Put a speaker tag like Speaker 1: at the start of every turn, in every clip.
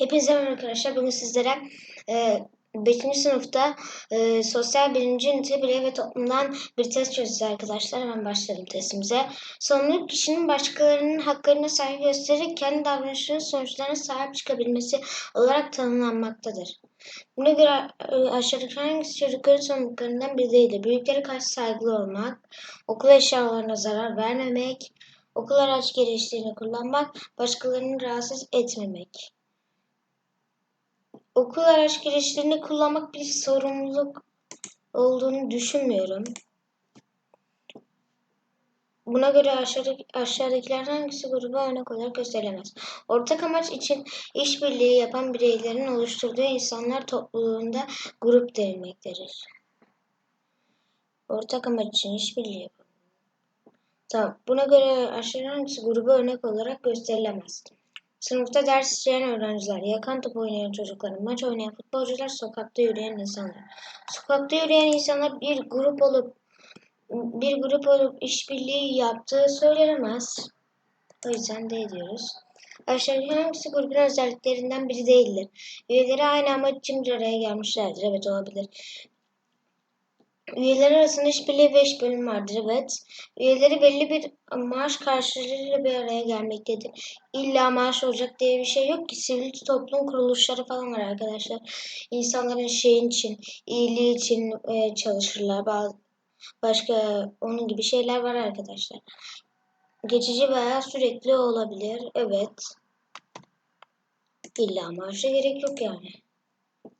Speaker 1: Hepinize merhaba arkadaşlar. Bugün sizlere e, 5. sınıfta e, sosyal birinci ünite birey ve toplumdan bir test çözeceğiz arkadaşlar. Hemen başlayalım testimize. Sorumluluk kişinin başkalarının haklarına saygı göstererek kendi davranışlarının sonuçlarına sahip çıkabilmesi olarak tanımlanmaktadır. Buna göre e, aşağıdaki hangisi çocukların sorumluluklarından biri değildir? Büyüklere karşı saygılı olmak, okul eşyalarına zarar vermemek, okul araç gereçlerini kullanmak, başkalarını rahatsız etmemek. Okul araç gereçlerini kullanmak bir sorumluluk olduğunu düşünmüyorum. Buna göre aşağıdaki, aşağıdakilerden hangisi gruba örnek olarak gösterilemez? Ortak amaç için işbirliği yapan bireylerin oluşturduğu insanlar topluluğunda grup denilmektedir. Ortak amaç için işbirliği yapan. Tamam. Buna göre aşağıda hangisi gruba örnek olarak gösterilemez? Sınıfta ders işleyen öğrenciler, yakan top oynayan çocuklar, maç oynayan futbolcular, sokakta yürüyen insanlar. Sokakta yürüyen insanlar bir grup olup bir grup olup işbirliği yaptığı söylenemez. O yüzden de ediyoruz. Aşağıdaki hangisi grubun özelliklerinden biri değildir? Üyeleri aynı amaç için bir araya gelmişlerdir. Evet olabilir. Üyeler arasında işbirliği ve iş bölümü vardır. Evet. Üyeleri belli bir maaş karşılığıyla bir araya gelmektedir. İlla maaş olacak diye bir şey yok ki. Sivil toplum kuruluşları falan var arkadaşlar. İnsanların şeyin için, iyiliği için e, çalışırlar. Bazı, başka onun gibi şeyler var arkadaşlar. Geçici veya sürekli olabilir. Evet. İlla maaşa gerek yok yani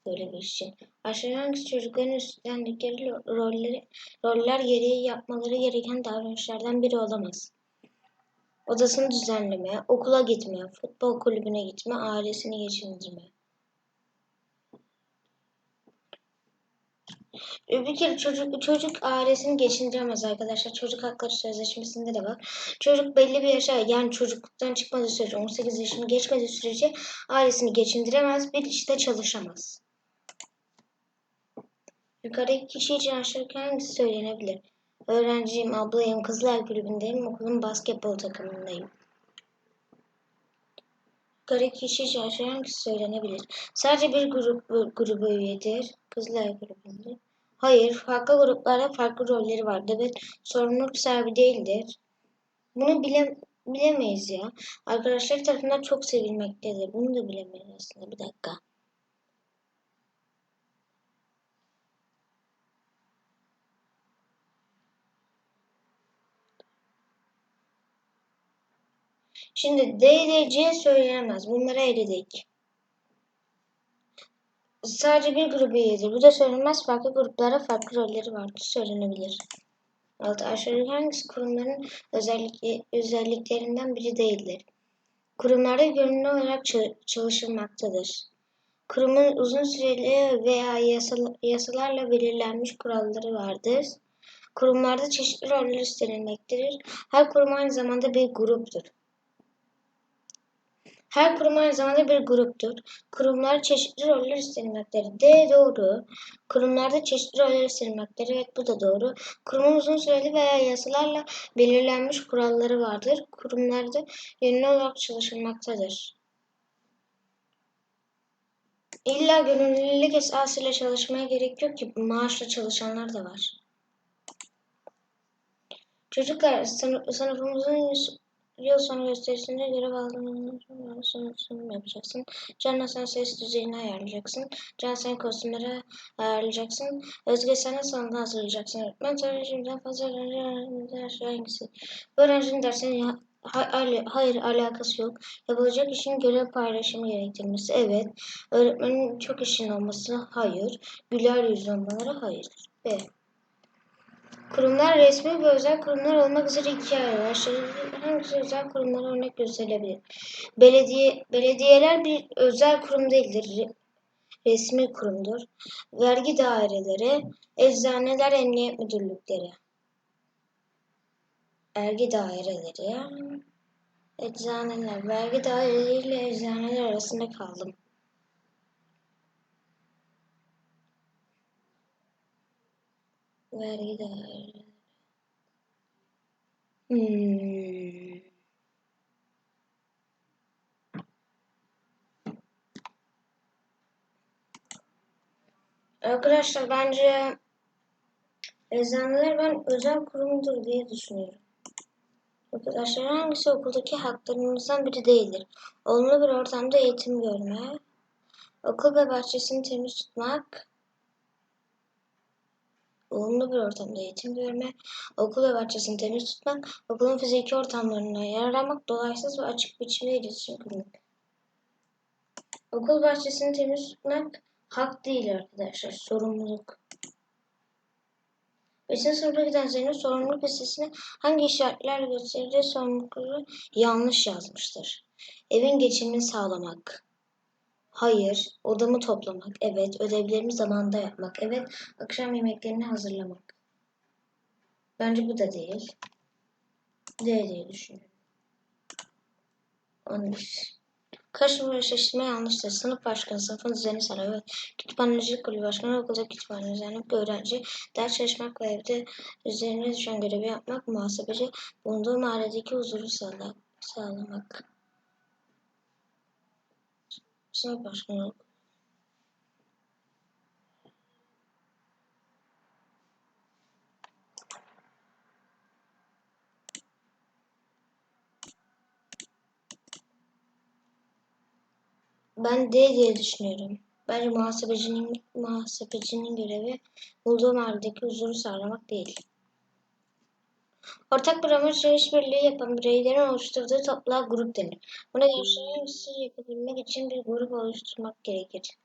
Speaker 1: böyle bir için. Aşağı hangisi çocukların üstlendikleri rolleri, roller gereği yapmaları gereken davranışlardan biri olamaz. Odasını düzenleme, okula gitme, futbol kulübüne gitme, ailesini geçindirme. Bir kere çocuk, çocuk ailesini geçindiremez arkadaşlar. Çocuk hakları sözleşmesinde de var. Çocuk belli bir yaşa yani çocukluktan çıkmadığı sürece 18 yaşını geçmediği sürece ailesini geçindiremez. Bir işte çalışamaz. Yukarıdaki kişi için aşağıdaki söylenebilir? Öğrenciyim, ablayım, kızlar kulübündeyim, okulun basketbol takımındayım. Yukarıdaki kişi için aşağı hangisi söylenebilir? Sadece bir grup gruba üyedir. Kızlar kulübünde. Hayır, farklı gruplarda farklı rolleri vardır ve sorumluluk sahibi değildir. Bunu bile, bilemeyiz ya. Arkadaşlar tarafından çok sevilmektedir. Bunu da bilemeyiz aslında. Bir dakika. Şimdi D ile C söylenemez. Bunları eledik. Sadece bir grubu üyedir. Bu da söylenmez. Farklı gruplara farklı rolleri vardır. Söylenebilir. Altı aşağıdaki hangisi kurumların özellik, özelliklerinden biri değildir? Kurumlarda gönüllü olarak çalışılmaktadır. Kurumun uzun süreli veya yasal, yasalarla belirlenmiş kuralları vardır. Kurumlarda çeşitli roller üstlenilmektedir. Her kurum aynı zamanda bir gruptur. Her kurum aynı zamanda bir gruptur. Kurumlar çeşitli roller üstlenmektedir. D doğru. Kurumlarda çeşitli roller üstlenmektedir. Evet bu da doğru. Kurumun uzun süreli veya yasalarla belirlenmiş kuralları vardır. Kurumlarda yönlü olarak çalışılmaktadır. İlla gönüllülük esasıyla çalışmaya gerek yok ki maaşla çalışanlar da var. Çocuklar sınıfımızın Yıl sonu gösterisinde görev aldığın sonra sunum yapacaksın. Canla sen ses düzeyini ayarlayacaksın. Can sen kostümleri ayarlayacaksın. Özge sen sonunda hazırlayacaksın. Ben sonra fazla öğrenci hangisi? Bu öğrencinin dersinin Hayır, hayır alakası yok. Yapılacak işin görev paylaşımı gerektirmesi evet. Öğretmenin çok işin olması hayır. Güler yüzlü olmaları hayır. B. Kurumlar resmi ve özel kurumlar olmak üzere ikiye ayrılır. Hangisi özel kurumlara örnek gösterilebilir? Belediye, belediyeler bir özel kurum değildir. Resmi kurumdur. Vergi daireleri, eczaneler, emniyet müdürlükleri. Vergi daireleri, eczaneler. Vergi daireleriyle eczaneler arasında kaldım. vergi daireleri. Hmm. Arkadaşlar bence eczaneler ben özel kurumdur diye düşünüyorum. Arkadaşlar hangisi okuldaki haklarımızdan biri değildir? Olumlu bir ortamda eğitim görme, okul ve bahçesini temiz tutmak, olumlu bir ortamda eğitim görme, okul ve bahçesini temiz tutmak, okulun fiziki ortamlarına yararlanmak, dolaysız ve açık biçimde iletişim kurmak. Okul bahçesini temiz tutmak hak değil arkadaşlar, sorumluluk. Beşinci sınıfa giden Zeynep sorumluluk listesine hangi işaretler gösterildiği sorumlulukları yanlış yazmıştır. Evin geçimini sağlamak. Hayır. Odamı toplamak. Evet. Ödevlerimi zamanında yapmak. Evet. Akşam yemeklerini hazırlamak. Bence bu da değil. D diye düşünüyorum. 11. Karışım ve şaşırtma yanlıştır. Sınıf başkanı sınıfın düzeni sağlar ve kütüphanecilik kulübü başkanı okulda kütüphane düzenlemek, öğrenci ders çalışmak ve evde üzerine düşen görevi yapmak, muhasebeci bulunduğu mahalledeki huzuru sağla sağlamak. Sınıf başkanı Ben D diye düşünüyorum. Bence muhasebecinin muhasebecinin görevi bulduğu mahalledeki huzuru sağlamak değil. Ortak bir amaçla işbirliği yapan bireylerin oluşturduğu topluluğa grup denir. Buna gençlerin sır yapabilmek için bir grup oluşturmak gerekir.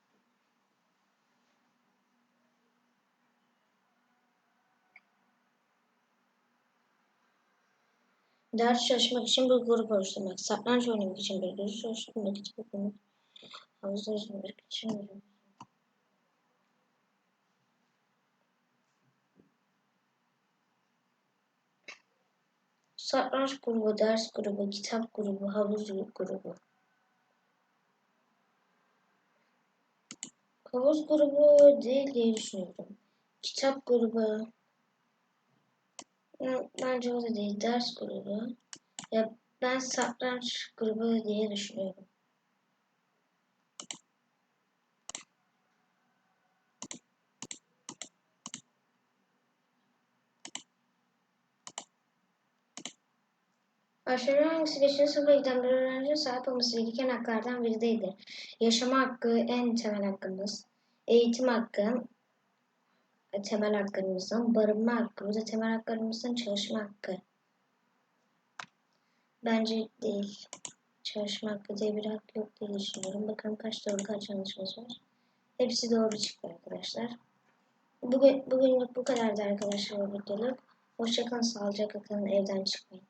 Speaker 1: Ders çalışmak için bir grup oluşturmak, satranç oynamak için bir grup oluşturmak için bir grup yüzmek için bir grup. Satranç grubu, ders grubu, kitap grubu, havuz grubu. Havuz grubu değil diye düşünüyorum. Kitap grubu. Bence o da değil. Ders grubu. Ya ben satranç grubu diye düşünüyorum. Aşağıda hangisi geçici sınıfa giden bir öğrencinin sahip olması gereken haklardan biri değildir? Yaşama hakkı en temel hakkımız. Eğitim hakkı temel haklarımızdan. Barınma hakkı. Bu da temel haklarımızdan çalışma hakkı. Bence değil. Çalışma hakkı diye bir hak yok diye düşünüyorum. Bakalım kaç doğru kaç yanlışımız var. Hepsi doğru çıktı arkadaşlar. Bugün, bugünlük bu kadardı arkadaşlar bu videoluk. Hoşçakalın, sağlıcakla kalın, evden çıkmayın.